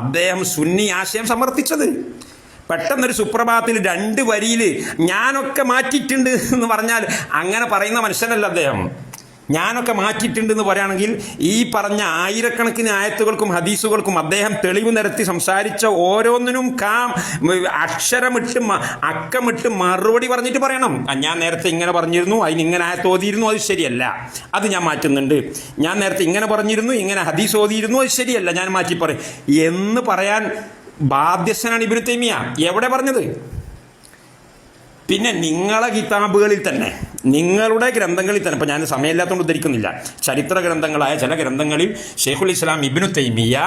അദ്ദേഹം സുന്നി ആശയം സമർത്ഥിച്ചത്. പെട്ടെന്നൊരു സുപ്രഭാതത്തിൽ രണ്ട് വരിയിൽ ഞാനൊക്കെ മാറ്റിയിട്ടുണ്ട് എന്ന് പറഞ്ഞാൽ അങ്ങനെ പറയുന്ന മനുഷ്യനല്ല അദ്ദേഹം. ഞാനൊക്കെ മാറ്റിയിട്ടുണ്ടെന്ന് പറയുകയാണെങ്കിൽ ഈ പറഞ്ഞ ആയിരക്കണക്കിന് ആയത്തുകൾക്കും ഹദീസുകൾക്കും അദ്ദേഹം തെളിവ് നിരത്തി സംസാരിച്ച ഓരോന്നിനും കാ അക്ഷരമിട്ട് അക്കമിട്ട് മറുപടി പറഞ്ഞിട്ട് പറയണം. ഞാൻ നേരത്തെ ഇങ്ങനെ പറഞ്ഞിരുന്നു അതിന് ഇങ്ങനെ ആയത്ത് ഓതിയിരുന്നു അത് ശരിയല്ല. അത് ഞാൻ മാറ്റുന്നുണ്ട്. ഞാൻ നേരത്തെ ഇങ്ങനെ പറഞ്ഞിരുന്നു ഇങ്ങനെ ഹദീസ് ഓതിയിരുന്നു അത് ശരിയല്ല. ഞാൻ മാറ്റി പറയും എന്ന് പറയാൻ ബാധ്യസ്ഥനാണ് ഇബിനു തെമിയ എവിടെ പറഞ്ഞത്? പിന്നെ നിങ്ങളെ കിതാബുകളിൽ തന്നെ നിങ്ങളുടെ ഗ്രന്ഥങ്ങളിൽ തന്നെ ഇപ്പം ഞാൻ സമയമില്ലാത്തതുകൊണ്ട് ഉദ്ധരിക്കുന്നില്ല. ചരിത്ര ഗ്രന്ഥങ്ങളായ ചില ഗ്രന്ഥങ്ങളിൽ ഷെയ്ഖുൽ ഇസ്ലാം ഇബിനു തൈമിയ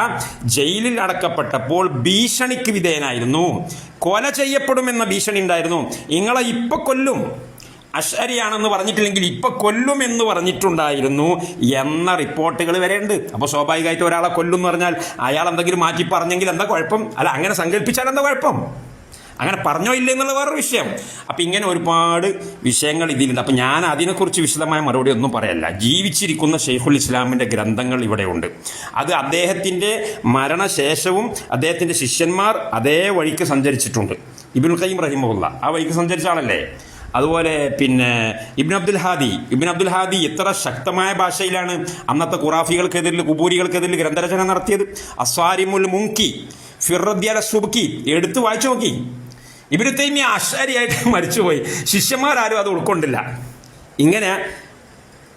ജയിലിൽ അടക്കപ്പെട്ടപ്പോൾ ഭീഷണിക്ക് വിധേയനായിരുന്നു. കൊല ചെയ്യപ്പെടുമെന്ന ഭീഷണി ഉണ്ടായിരുന്നു. നിങ്ങളെ ഇപ്പം കൊല്ലും. അഷരിയാണെന്ന് പറഞ്ഞിട്ടില്ലെങ്കിൽ ഇപ്പം കൊല്ലും എന്ന് പറഞ്ഞിട്ടുണ്ടായിരുന്നു എന്ന റിപ്പോർട്ടുകൾ വരെ ഉണ്ട് അപ്പോൾ സ്വാഭാവികമായിട്ട് ഒരാളെ കൊല്ലും എന്ന് പറഞ്ഞാൽ അയാൾ എന്തെങ്കിലും മാറ്റി പറഞ്ഞെങ്കിൽ എന്താ കുഴപ്പം? അല്ല അങ്ങനെ സങ്കല്പിച്ചാൽ എന്താ കുഴപ്പം? അങ്ങനെ പറഞ്ഞോ ഇല്ല എന്നുള്ള വേറൊരു വിഷയം. അപ്പം ഇങ്ങനെ ഒരുപാട് വിഷയങ്ങൾ ഇതിലുണ്ട്. അപ്പം ഞാൻ അതിനെക്കുറിച്ച് വിശദമായ മറുപടി ഒന്നും പറയല്ല. ജീവിച്ചിരിക്കുന്ന ഷെയ്ഖുൽ ഇസ്ലാമിന്റെ ഗ്രന്ഥങ്ങൾ ഇവിടെയുണ്ട്. അത് അദ്ദേഹത്തിന്റെ മരണശേഷവും അദ്ദേഹത്തിന്റെ ശിഷ്യന്മാർ അതേ വഴിക്ക് സഞ്ചരിച്ചിട്ടുണ്ട്. ഇബിനുൽ ഖയ്യിം റഹിമുള്ള ആ വഴിക്ക് സഞ്ചരിച്ച ആളല്ലേ? അതുപോലെ പിന്നെ ഇബിൻ അബ്ദുൽ ഹാദി. ഇബിൻ അബ്ദുൽ ഹാദി എത്ര ശക്തമായ ഭാഷയിലാണ് അന്നത്തെ ഖുറാഫികൾക്കെതിരിൽ കുബൂരികൾക്കെതിരിൽ ഗ്രന്ഥരചന നടത്തിയത്. അസ്വാരിമുൽ മുങ്കി ഫിറദ്യാല സുബുക്കി എടുത്ത് വായിച്ചു നോക്കി. ഇബിന് തൈമി ആശാരിയായിട്ട് മരിച്ചുപോയി. ശിഷ്യന്മാരാരും അത് ഉൾക്കൊണ്ടില്ല. ഇങ്ങനെ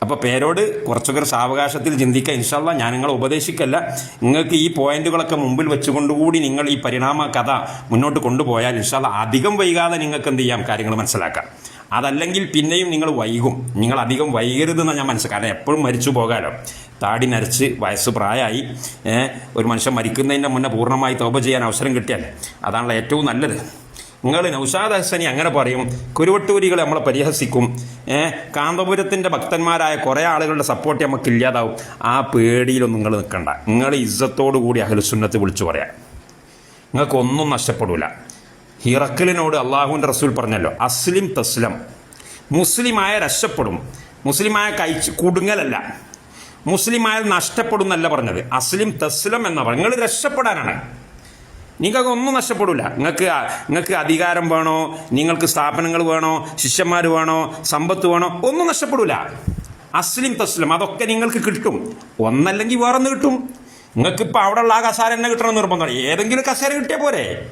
അപ്പോൾ പേരോട് കുറച്ചൊക്കെ സാവകാശത്തിൽ ചിന്തിക്കുക ഇൻഷല്ല ഞാൻ നിങ്ങളെ ഉപദേശിക്കല്ല. നിങ്ങൾക്ക് ഈ പോയിന്റുകളൊക്കെ മുമ്പിൽ വെച്ചുകൊണ്ടുകൂടി നിങ്ങൾ ഈ പരിണാമ കഥ മുന്നോട്ട് കൊണ്ടുപോയാൽ ഇൻഷല്ല അധികം വൈകാതെ നിങ്ങൾക്ക് എന്ത് ചെയ്യാം കാര്യങ്ങൾ മനസ്സിലാക്കാം. അതല്ലെങ്കിൽ പിന്നെയും നിങ്ങൾ വൈകും. നിങ്ങൾ അധികം വൈകരുതെന്ന് ഞാൻ മനസ്സിലാക്കാം കാരണം എപ്പോഴും മരിച്ചു പോകാലോ. താടി നരച്ച് വയസ്സ് പ്രായമായി ഒരു മനുഷ്യൻ മരിക്കുന്നതിന്റെ മുന്നേ പൂർണമായി തോപ ചെയ്യാൻ അവസരം കിട്ടിയാൽ അതാണല്ലോ ഏറ്റവും നല്ലത്. നിങ്ങൾ നൗഷാദ് ഹസനി അങ്ങനെ പറയും കുരുവട്ടൂരികളെ നമ്മളെ പരിഹസിക്കും. കാന്തപുരത്തിന്റെ ഭക്തന്മാരായ കുറേ ആളുകളുടെ സപ്പോർട്ട് നമുക്ക് ഇല്ലാതാവും. ആ പേടിയിലൊന്നും നിങ്ങൾ നിൽക്കണ്ട. നിങ്ങൾ ഇജ്ജത്തോടു കൂടി അഹലുസുന്നത്ത് വിളിച്ചു പറയാം. നിങ്ങൾക്കൊന്നും നഷ്ടപ്പെടില്ല ഹിറക്കലിനോട് അള്ളാഹുവിന്റെ റസൂൽ പറഞ്ഞല്ലോ അസ്ലിം തസ്ലം. മുസ്ലിമായ രക്ഷപ്പെടും. മുസ്ലിമായ കഴിച്ച് കുടുങ്ങലല്ല. മുസ്ലിമായ നഷ്ടപ്പെടുന്നല്ല പറഞ്ഞത്. അസ്ലിം തസ്ലം എന്ന പറഞ്ഞു നിങ്ങൾ രക്ഷപ്പെടാനാണ്. നിങ്ങൾക്ക് ഒന്നും നഷ്ടപ്പെടില്ല നിങ്ങൾക്ക് നിങ്ങൾക്ക് അധികാരം വേണോ? നിങ്ങൾക്ക് സ്ഥാപനങ്ങൾ വേണോ? ശിഷ്യന്മാർ വേണോ? സമ്പത്ത് വേണോ? ഒന്നും നഷ്ടപ്പെടില്ല അസ്ലിം തസ്ലിം അതൊക്കെ നിങ്ങൾക്ക് കിട്ടും. ഒന്നല്ലെങ്കിൽ വേറൊന്ന് കിട്ടും. നിങ്ങൾക്ക് ഇപ്പോൾ അവിടെയുള്ള ആ കസാര തന്നെ കിട്ടണമെന്ന് നിർബന്ധമാണ്. ഏതെങ്കിലും കസാര കിട്ടിയാൽ പോരെ.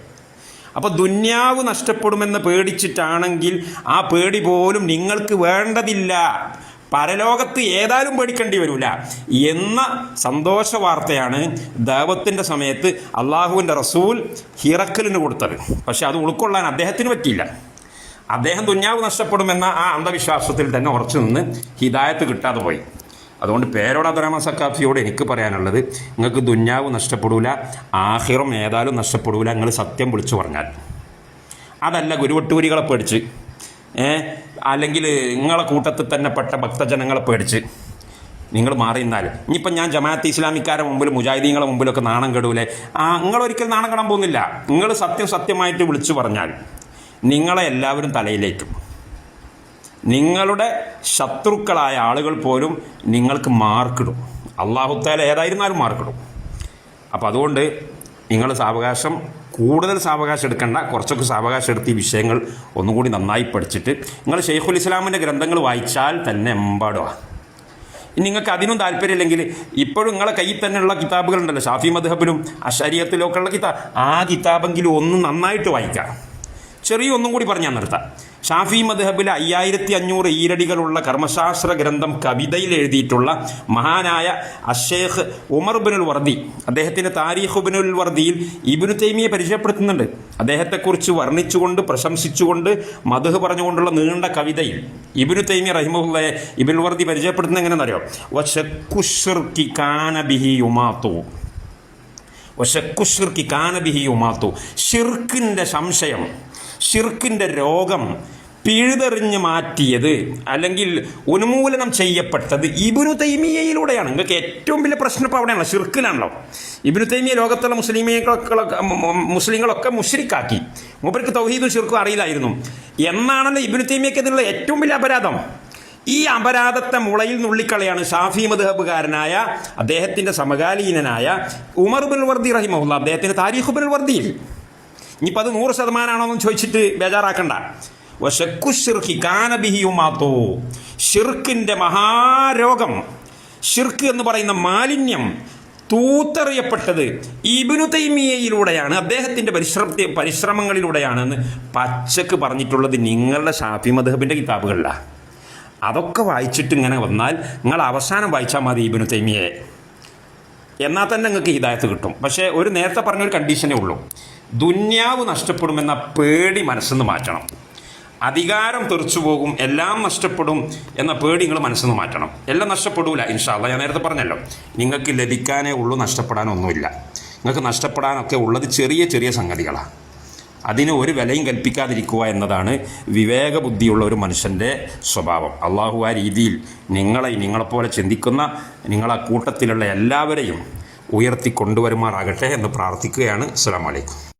അപ്പോൾ ദുന്യാവ് നഷ്ടപ്പെടുമെന്ന് പേടിച്ചിട്ടാണെങ്കിൽ ആ പേടി പോലും നിങ്ങൾക്ക് വേണ്ടതില്ല. പരലോകത്ത് ഏതായാലും പേടിക്കേണ്ടി വരില്ല എന്ന സന്തോഷ വാർത്തയാണ് ദൈവത്തിന്റെ സമയത്ത് അള്ളാഹുവിന്റെ റസൂൽ ഹിറക്കലിന് കൊടുത്തത്. പക്ഷെ അത് ഉൾക്കൊള്ളാൻ അദ്ദേഹത്തിന് പറ്റിയില്ല. അദ്ദേഹം ദുന്യാവ് നഷ്ടപ്പെടുമെന്ന ആ അന്ധവിശ്വാസത്തിൽ തന്നെ ഉറച്ചു നിന്ന് ഹിദായത്ത് കിട്ടാതെ പോയി. അതുകൊണ്ട് പേരോട് അബ്ദുറഹ്മാൻ സക്കാഫിയോട് എനിക്ക് പറയാനുള്ളത് നിങ്ങൾക്ക് ദുന്യാവ് നഷ്ടപ്പെടൂല ആഹിറും ഏതായാലും നഷ്ടപ്പെടൂല നിങ്ങൾ സത്യം വിളിച്ചു പറഞ്ഞാൽ. അതല്ല ഗുരുവട്ടൂരികളെ പേടിച്ച്. അല്ലെങ്കിൽ നിങ്ങളെ കൂട്ടത്തിൽ തന്നെ പെട്ട ഭക്തജനങ്ങളെ പേടിച്ച് നിങ്ങൾ മാറി നിന്നാൽ ഇനിയിപ്പം ഞാൻ ജമാഅത്ത് ഇസ്ലാമിക്കാരെ മുമ്പിൽ മുജാഹിദീങ്ങളെ മുമ്പിലൊക്കെ നാണം കെടൂലേ? ആ നിങ്ങളൊരിക്കലും നാണം കെടാൻ പോകുന്നില്ല. നിങ്ങൾ സത്യം സത്യമായിട്ട് വിളിച്ചു പറഞ്ഞാൽ നിങ്ങളെ എല്ലാവരും തലയിലേക്കും. നിങ്ങളുടെ ശത്രുക്കളായ ആളുകൾ പോലും നിങ്ങൾക്ക് മാർക്കിടും. അള്ളാഹുത്താല ഏതായിരുന്നാലും മാർക്കിടും. അപ്പോൾ അതുകൊണ്ട് നിങ്ങൾ സാവകാശം കൂടുതൽ സാവകാശം എടുക്കേണ്ട. കുറച്ചൊക്കെ സാവകാശം എടുത്ത് ഈ വിഷയങ്ങൾ ഒന്നുകൂടി നന്നായി പഠിച്ചിട്ട് നിങ്ങൾ ഷെയ്ഖുൽ ഇസ്ലാമിന്റെ ഗ്രന്ഥങ്ങൾ വായിച്ചാൽ തന്നെ എമ്പാടുക നിങ്ങൾക്ക് അതിനും താല്പര്യമില്ലെങ്കിൽ ഇപ്പോഴും നിങ്ങളെ കയ്യിൽ തന്നെയുള്ള കിതാബുകളുണ്ടല്ലോ ഷാഫി മദ്ഹബിലും അഷരിയത്തിലും ഉള്ള കിതാബ് ആ കിതാബെങ്കിലും ഒന്ന് നന്നായിട്ട് വായിക്കാം. ചെറിയ ഒന്നും കൂടി പറഞ്ഞാൽ നിർത്താം. ഷാഫി മദ്ഹബിലെ അയ്യായിരത്തി അഞ്ഞൂറ് ഈരടികളുള്ള കർമ്മശാസ്ത്ര ഗ്രന്ഥം കവിതയിൽ എഴുതിയിട്ടുള്ള മഹാനായ അഷേഖ് ഉമർ ബിനുൽ വർദി അദ്ദേഹത്തിന്റെ താരീഖ് ബിനുൽ വർദിയിൽ ഇബിനു തൈമിയെ പരിചയപ്പെടുത്തുന്നുണ്ട്. അദ്ദേഹത്തെക്കുറിച്ച് വർണിച്ചുകൊണ്ട് പ്രശംസിച്ചുകൊണ്ട് മധുഹ് പറഞ്ഞുകൊണ്ടുള്ള നീണ്ട കവിതയിൽ ഇബിനു തൈമി റഹിമുള്ളയെ ഇബിനുൽ വർദി പരിചയപ്പെടുത്തുന്നത് എങ്ങനെയെന്നറിയോ? വശക്കുഷിർക്കി കാനബിഹി യുമാത്തു വശക്കുഷിർക്കി കാനബിഹി ഉമാത്തു ഷിർക്കിന്റെ സംശയം ഷിർക്കിന്റെ രോഗം പിഴുതെറിഞ്ഞ് മാറ്റിയത് അല്ലെങ്കിൽ ഉന്മൂലനം ചെയ്യപ്പെട്ടത് ഇബിനു തൈമിയയിലൂടെയാണ്. നിങ്ങൾക്ക് ഏറ്റവും വലിയ പ്രശ്നം ഇപ്പോൾ അവിടെയാണല്ലോ ഷിർക്കിലാണല്ലോ ഇബിനു തൈമിയ ലോകത്തുള്ള മുസ്ലിമീങ്ങളൊക്കെ മുസ്ലിങ്ങളൊക്കെ മുഷ്രിക്കാക്കി. മൂപ്പർക്ക് തൗഹീദും ഷിർക്കും അറിയില്ലായിരുന്നു. എന്നാണല്ലോ ഇബിനു തൈമിയക്ക് ഇതിനുള്ള ഏറ്റവും വലിയ അപരാധം. ഈ അപരാധത്തെ മുളയിൽ നുള്ളിക്കളയാണ് ഷാഫി മദ്ഹബുകാരനായ അദ്ദേഹത്തിന്റെ സമകാലീനനായ ഉമർ ബിൻ വർദി റഹിമുല്ല അദ്ദേഹത്തിന്റെ താരീഖ് ബിൻ വർദിയിൽ. ഇനിയിപ്പോൾ അത് നൂറ് ശതമാനമാണോന്നും ചോദിച്ചിട്ട് ബേജാറാക്കണ്ട. വശക്കു ഷിർഖി കാനബിഹിയുമാത്തോ ഷിർക്കിന്റെ മഹാരോഗം. ഷിർക്ക് എന്ന് പറയുന്ന മാലിന്യം തൂത്തെറിയപ്പെട്ടത് ഇബിനു തൈമിയയിലൂടെയാണ് അദ്ദേഹത്തിന്റെ പരിശ്രമ പരിശ്രമങ്ങളിലൂടെയാണ് എന്ന് പച്ചക്ക് പറഞ്ഞിട്ടുള്ളത് നിങ്ങളുടെ ഷാഫി മദ്ഹബിന്റെ കിതാബുകളിലാണ് അതൊക്കെ വായിച്ചിട്ട് ഇങ്ങനെ വന്നാൽ നിങ്ങൾ അവസാനം വായിച്ചാൽ മതി ഇബിനു തൈമിയെ എന്നാൽ തന്നെ നിങ്ങൾക്ക് ഹിദായത്ത് കിട്ടും. പക്ഷേ ഒരു നേരത്തെ പറഞ്ഞൊരു കണ്ടീഷനേ ഉള്ളൂ. ദുന്യാവ് നഷ്ടപ്പെടുമെന്ന പേടി മനസ്സിന്ന് മാറ്റണം. അധികാരം തെറിച്ചു പോകും എല്ലാം നഷ്ടപ്പെടും എന്ന പേടി നിങ്ങൾ മനസ്സിൽ നിന്ന് മാറ്റണം. എല്ലാം നഷ്ടപ്പെടൂല ഇൻഷാല്ല ഞാൻ നേരത്തെ പറഞ്ഞല്ലോ നിങ്ങൾക്ക് ലഭിക്കാനേ ഉള്ളൂ നഷ്ടപ്പെടാനൊന്നുമില്ല. നിങ്ങൾക്ക് നഷ്ടപ്പെടാനൊക്കെ ഉള്ളത് ചെറിയ ചെറിയ സംഗതികളാണ് അതിന് ഒരു വിലയും കൽപ്പിക്കാതിരിക്കുക എന്നതാണ് വിവേകബുദ്ധിയുള്ള ഒരു മനുഷ്യന്റെ സ്വഭാവം. അള്ളാഹു ആ രീതിയിൽ നിങ്ങളെ നിങ്ങളെപ്പോലെ ചിന്തിക്കുന്ന നിങ്ങളെ കൂട്ടത്തിലുള്ള എല്ലാവരെയും ഉയർത്തി കൊണ്ടുവരുമാറാകട്ടെ എന്ന് പ്രാർത്ഥിക്കുകയാണ്. അസ്സാം വലൈക്കും